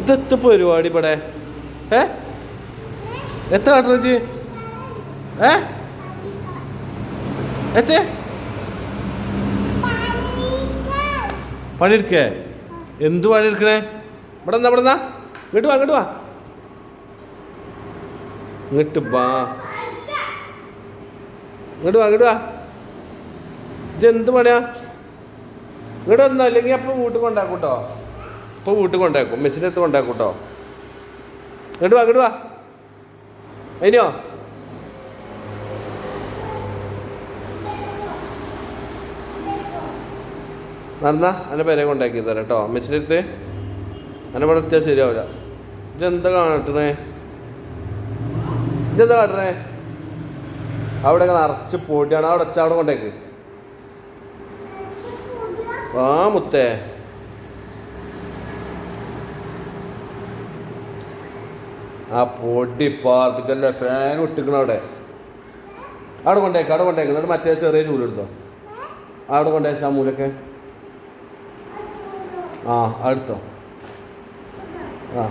ഇതെത്ത പരിപാടി ഇവിടെ? ഏ? എത്ര കാട്ടറച്ച് ഏ? എത്തേ പണിയെടുക്കേ? എന്ത് പണിയെടുക്കണേ? ഇവിടെ എന്നാ ഇവിടെ ഇങ്ങോട്ട് വാ ഇങ്ങോട്ട് വാ. ഇങ്ങോട്ട് വാ. ഇങ്ങോട്ട് വാ ഇങ്ങോട്ട് വാ. ഇതെന്ത് പണിയാ? ഇങ്ങോട്ട് വന്നോ അല്ലെങ്കിൽ അപ്പം വീട്ടിൽ കൊണ്ടാക്കും കേട്ടോ ഇപ്പോൾ വീട്ടിൽ കൊണ്ടാക്കും മെസ്സിന്റെ അടുത്ത് കൊണ്ടാക്കും കേട്ടോ ഇങ്ങോട്ട് വാ ഇങ്ങോട്ട് വാ. അതിനോ നടന്നാ എന്റെ പേരെ കൊണ്ടാക്കി തരാം കേട്ടോ മെസ്സിന്റെ അടുത്ത്. അതിന്റെ ഇവിടെ എത്തിയാൽ ശരിയാവില്ല ഇതെന്താ കാണട്ടണേ ഇതെന്താ കാട്ടണേ അവിടെ നിറച്ച് പൊടിയാണ്. അവിടെ വെച്ചാൽ അവിടെ കൊണ്ടേക്ക്. ആ മുത്തേ. ആ പൊടി പാർപ്പിക്കല്ലേ ഫാൻ ഒട്ടിക്കണം അവിടെ. അവിടെ കൊണ്ടേക്ക് അവിടെ കൊണ്ടേക്ക്. എന്നിട്ട് മറ്റേ ചെറിയ ചൂട് എടുത്തോ. അവിടെ കൊണ്ടേച്ച ആ മൂലൊക്കെ. ആ അടുത്തോ ആ.